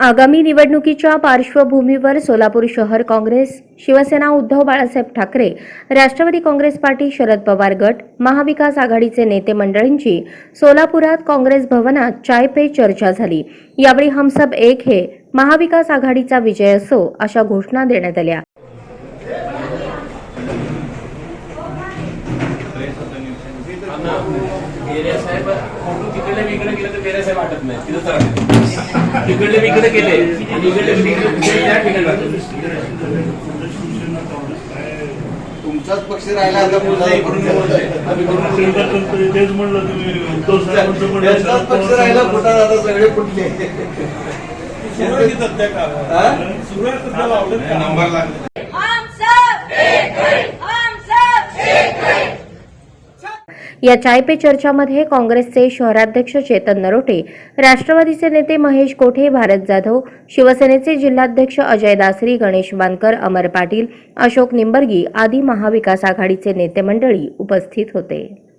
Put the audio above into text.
आगामी निवडणुकीच्या पार्श्वभूमीवर सोलापूर शहर Congress Shiv Sena Uddhav Balasaheb Thackeray Rashtravadi Congress party Sharad Pawar गट महाविकास आघाडीचे नेते मंडळींची सोलापुरात काँग्रेस भवनात चाय पे चर्चा झाली. यावेळी हमसब एक हे महाविकास आघाडीचा विजय असो अशा घोषणा देण्यात आल्या. साहेब फोटो तिकडे इकडे गेले तर बेरे साहेब वाटत नाही. तिथं तिकडले इकडे गेले. आणि इकडले. तुमचाच पक्ष राहिला आता तेच म्हणलं तुम्ही. त्यांचाच पक्ष राहिला कुठं आता सगळे कुठले? हा? नंबर लागला. या चाय पे चर्चामध्ये काँग्रेसचे शहराध्यक्ष चेतन नरोटे राष्ट्रवादीचे नेते महेश कोठे भारत जाधव शिवसेनेचे जिल्हाध्यक्ष अजय दासरी गणेश बांदकर अमर पाटील अशोक निंबर्गी आदी महाविकास आघाडीचे नेते मंडळी उपस्थित होते.